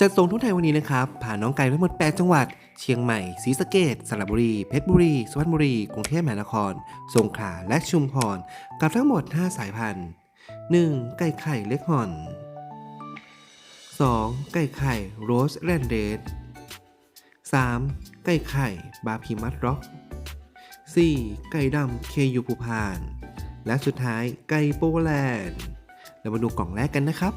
จัดส่งทั่วไทยวันนี้นะครับ ผ่านน้องไก่ทั้งหมด 8 จังหวัด เชียงใหม่ ศรีสะเกดสระบุรี เพชรบุรี สุพรรณบุรี กรุงเทพมหานคร สงขลา และชุมพร กับทั้งหมด 5 สายพันธุ์ 1. ไก่ไข่เล็กห่อน 2. ไก่ไข่โรสแรนเดด 3. ไก่ไข่ บาพีมัดร็อก 4. ไก่ดำเคยูภูพาน และสุดท้ายไก่โปแลนด์ เรามาดูกล่องแรกกันนะครับ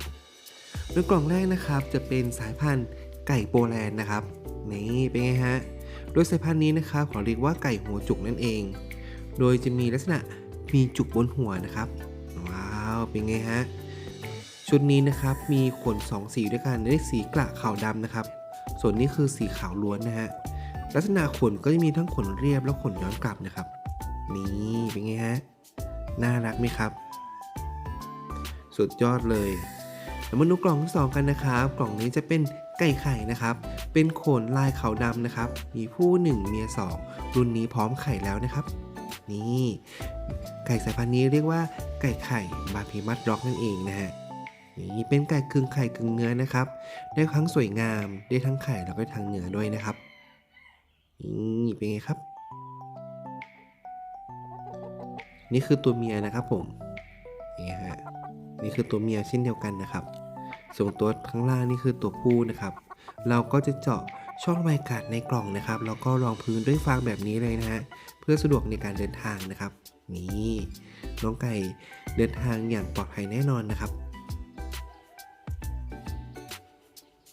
โดยกล่องแรกนะครับจะเป็นสายพันธุ์ไก่โปแลนด์นะครับนี่เป็นไงฮะโดยสายพันธุ์นี้นะครับขอเรียกว่าไก่หัวจุกนั่นเอง โดยจะมีลักษณะมีจุกบนหัวนะครับ ว้าวเป็นไงฮะชุดนี้นะครับมีขนสองสีด้วยกันได้สีกระขาวดำนะครับ ส่วนนี้คือสีขาวล้วนนะฮะลักษณะขนก็จะมีทั้งขนเรียบและขนย้อนกลับนะครับนี่เป็นไงฮะน่ารักไหมครับ สุดยอดเลย แล้วมาดูกล่องที่สองกันนะครับ กล่องนี้จะเป็นไก่ไข่นะครับ เป็นขนลายขาวดำนะครับ มีผู้หนึ่งเมียสองรุ่นนี้พร้อมไข่แล้วนะครับ นี่ ไก่สายพันธุ์นี้เรียกว่าไก่ไข่บาพีมัดร็อกนั่นเองนะฮะนี่เป็นไก่กึ่งไข่กึ่งเนื้อนะครับ ได้ทั้งสวยงาม ได้ทั้งไข่แล้วก็ทั้งเนื้อด้วยนะครับ นี่เป็นไงครับ นี่คือตัวเมียนะครับผม นี่คือตัวเมียเช่นเดียวกันนะครับ ส่วนตัวข้างล่างนี่คือตัวผู้นะครับ เราก็จะเจาะช่องระบายากาศในกล่องนะครับ แล้วก็รองพื้นด้วยฟางแบบนี้เลยนะฮะ เพื่อสะดวกในการเดินทางนะครับ นี่น้องไก่เดินทางอย่างปลอดภัยแน่นอนนะครับ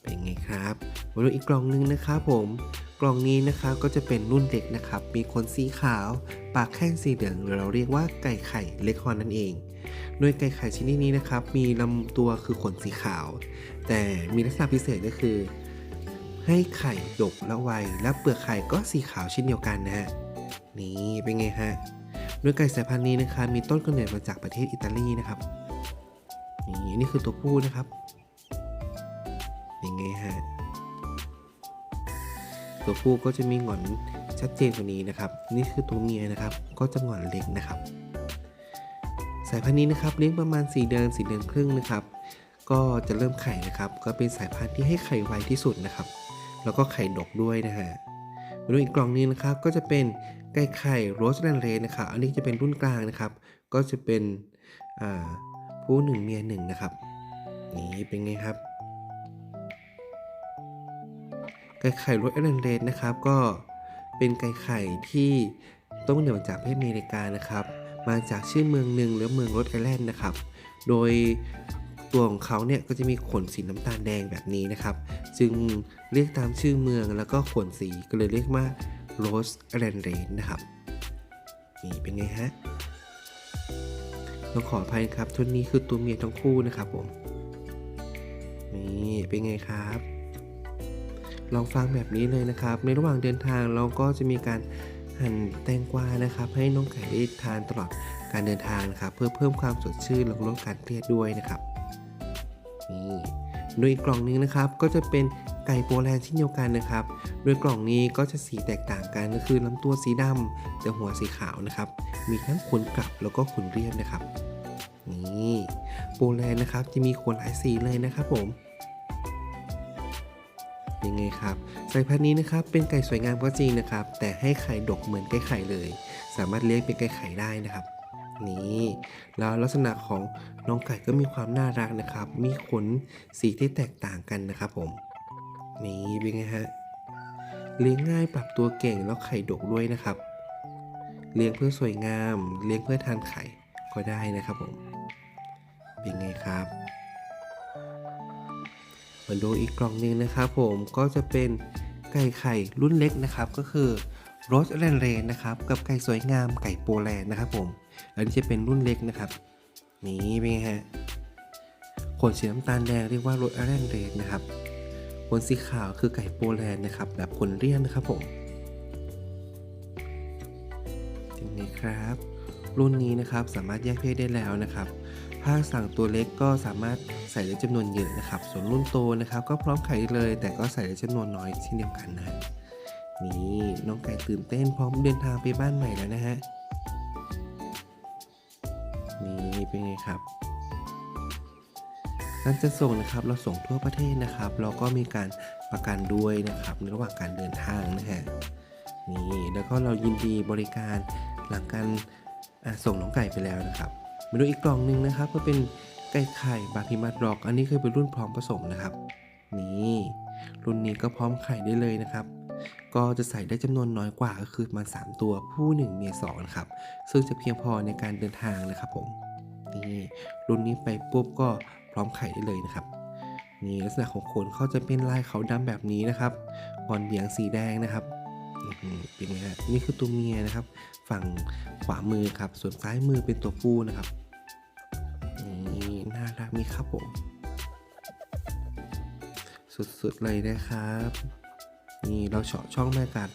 เป็นไงครับมาดูอีกกล่องหนึงนะครับผม กล่องนี้นะครับก็จะเป็นรุ่นเด็กนะครับ มีขนสีขาว ปากแข้งสีเหลืองหรือเราเรียกว่าไก่ไข่เล็กฮอนนั่นเอง โดยไก่ไข่ชนิดนี้นะครับ มีลำตัวคือขนสีขาว แต่มีลักษณะพิเศษก็คือ ให้ไข่ดกและไว และเปลือกไข่ก็สีขาวเช่นเดียวกันนะฮะ นี่เป็นไงฮะ โดยไก่สายพันธุ์นี้นะครับมีต้นกำเนิดมาจากประเทศอิตาลีนะครับ นี่นี่คือตัวผู้นะครับเป็นไงฮะ ตัวผู้ก็จะมีหงอนชัดเจนกว่านี้นะครับ นี่คือตัวเมียนะครับ ก็จะหงอนเล็กนะครับ สายพันธุ์นี้นะครับเลี้ยงประมาณ 4 เดือน4เดือนครึ่งนะครับ ก็จะเริ่มไข่นะครับ ก็เป็นสายพันธุ์ที่ให้ไข่ไวที่สุดนะครับ แล้วก็ไข่ดกด้วยนะฮะมาดูอีกกล่องนี้นะครับ ก็จะเป็นไก่ไข่โรสแลนเรนะครับ อันนี้จะเป็นรุ่นกลางนะครับ ก็จะเป็นผู้หนึ่งเมียหนึ่งนะครับ นี่เป็นไงครับ ไก่ไข่รสแอรันเรดนะครับ ก็เป็นไก่ไข่ที่ต้องเดี่ยวจากประเทศอเมริกานะครับ มาจากชื่อเมืองหนึ่งหรือเมืองรถไอแลนด์นะครับ โดยตัวของเขาเนี่ยก็จะมีขนสีน้ำตาลแดงแบบนี้นะครับ จึงเรียกตามชื่อเมืองแล้วก็ขนสีก็เลยเรียกว่าโรสแลนเรนนะครับ นี่เป็นไงฮะต้องขออภัยครับชุดนี้คือตัวเมียทั้งคู่นะครับผม นี่เป็นไงครับ ลองฟังแบบนี้เลยนะครับ ในระหว่างเดินทางเราก็จะมีการหั่นแตงกวานะครับ ให้น้องไก่ได้ทานตลอดการเดินทางนะครับ เพื่อเพิ่มความสดชื่นและลดการเครียดด้วยนะครับนี่โดยอีกกล่องนึงนะครับก็จะเป็นไก่โปแลนด์เช่นเดียวกันนะครับ โดยกล่องนี้ก็จะสีแตกต่างกันก็คือลำตัวสีดำแต่หัวสีขาวนะครับ มีทั้งขนกลับแล้วก็ขนเรียบนะครับ นี่โปแลนด์นะครับจะมีขนหลายสีเลยนะครับผม ยังไงครับสายพันธุ์นี้นะครับเป็นไก่สวยงามก็จริงนะครับ แต่ให้ไข่ดกเหมือนไก่ไข่เลย สามารถเลี้ยงเป็นไก่ไข่ได้นะครับนี่แล้วลักษณะของน้องไก่ก็มีความน่ารักนะครับ มีขนสีที่แตกต่างกันนะครับผม นี่เป็นไงฮะ เลี้ยงง่ายปรับตัวเก่งแล้วไข่ดกด้วยนะครับ เลี้ยงเพื่อสวยงาม เลี้ยงเพื่อทานไข่ก็ได้นะครับผม เป็นไงครับ มาดูอีกกล่องหนึ่งนะครับผมก็จะเป็นไก่ไข่รุ่นเล็กนะครับ ก็คือโรสแลนเรนนะครับ กับไก่สวยงามไก่โปแลนด์นะครับผมอันนี้จะเป็นรุ่นเล็กนะครับ นี่เป็นไงฮะขนสีน้ำตาลแดงเรียกว่าโรสแลนเรนนะครับขนสีขาวคือไก่โปแลนด์นะครับ แบบขนเรียบนะครับผมนไงครับ รุ่นนี้นะครับสามารถแยกเพศได้แล้วนะครับ ถ้าสั่งตัวเล็กก็สามารถใส่ได้จำนวนเยอะนะครับ ส่วนรุ่นโตนะครับ ก็พร้อมขายได้เลย แต่ก็ใส่ได้จำนวนน้อยเช่นเดียวกันนะนี่น้องไก่ตื่นเต้นพร้อมเดินทางไปบ้านใหม่แล้วนะฮะนี่เป็นไงครับการจะส่งนะครับเราส่งทั่วประเทศนะครับ เราก็มีการประกันด้วยนะครับในระหว่างการเดินทางนะฮะนี่แล้วก็เรายินดีบริการหลังการส่งน้องไก่ไปแล้วนะครับ มาดูอีกกล่องหนึ่งนะครับ ก็เป็นไก่ไข่บาพิมัดรอก อันนี้เคือเป็นรุ่นพร้อมผสมนะครับ นี่ รุ่นนี้ก็พร้อมไข่ได้เลยนะครับ ก็จะใส่ได้จำนวนน้อยกว่าก็คือประมาณ3ตัวผู้ 1 เมีย2นะครับ ซึ่งจะเพียงพอในการเดินทางนะครับผมนี่รุ่นนี้ไปปุ๊บก็พร้อมไข่ได้เลยนะครับนี่ลักษณะของขนเขาจะเป็นลายขาวดำแบบนี้นะครับอ่อนเหยียงสีแดงนะครับเป็นไงฮะนี่คือตัวเมียนะครับ ฝั่งขวามือครับ ส่วนซ้ายมือเป็นตัวผู้นะครับ น่ารักมีครับผม สุดๆเลยนะครับ นี่เราเฉาะช่องบรรยากาศ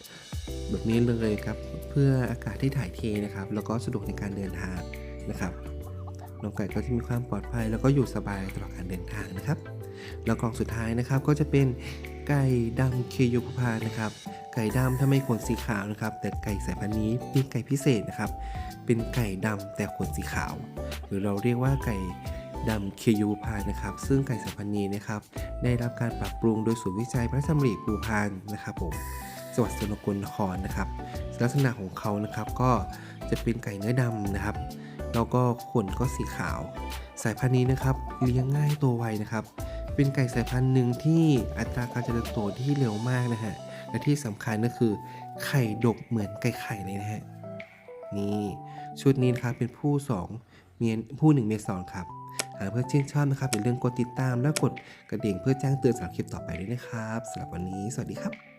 แบบนี้เลยครับ เพื่ออากาศที่ถ่ายเทนะครับ แล้วก็สะดวกในการเดินทางนะครับน้องไก่ก็จะมีความปลอดภัย แล้วก็อยู่สบายตลอดการเดินทางนะครับ แล้วกล่องสุดท้ายนะครับก็จะเป็นไก่ดำเคยูพพานะครับ ไก่ดำถ้าไม่ขนสีขาวนะครับ แต่ไก่สายพันธุ์นี้มีไก่พิเศษนะครับ เป็นไก่ดำแต่ขนสีขาว หรือเราเรียกว่าไก่ ดำเคยูพานนะครับ ซึ่งไก่สายพันธุ์นี้นะครับ ได้รับการปรับปรุงโดยศูนย์วิจัยพระราชดำริภูพานนะครับผมจังหวัดสกลนครนะครับ ลักษณะของเขานะครับก็จะเป็นไก่เนื้อดำนะครับ แล้วก็ขนก็สีขาว สายพันธุ์นี้นะครับเลี้ยงง่ายตัวไวนะครับ เป็นไก่สายพันธุ์หนึ่งที่อัตราการเจริญโตที่เร็วมากนะฮะ และที่สำคัญก็คือไข่ดกเหมือนไก่ไข่เลยนะฮะ นี่ชุดนี้นะครับเป็นผู้สองเมียผู้หนึ่งเมียสองครับ หากเพื่อนชื่นชอบนะครับอย่าลืมกดติดตามและกดกระดิ่งเพื่อแจ้งเตือนสำหรับคลิปต่อไปด้วยนะครับสำหรับวันนี้ สวัสดีครับ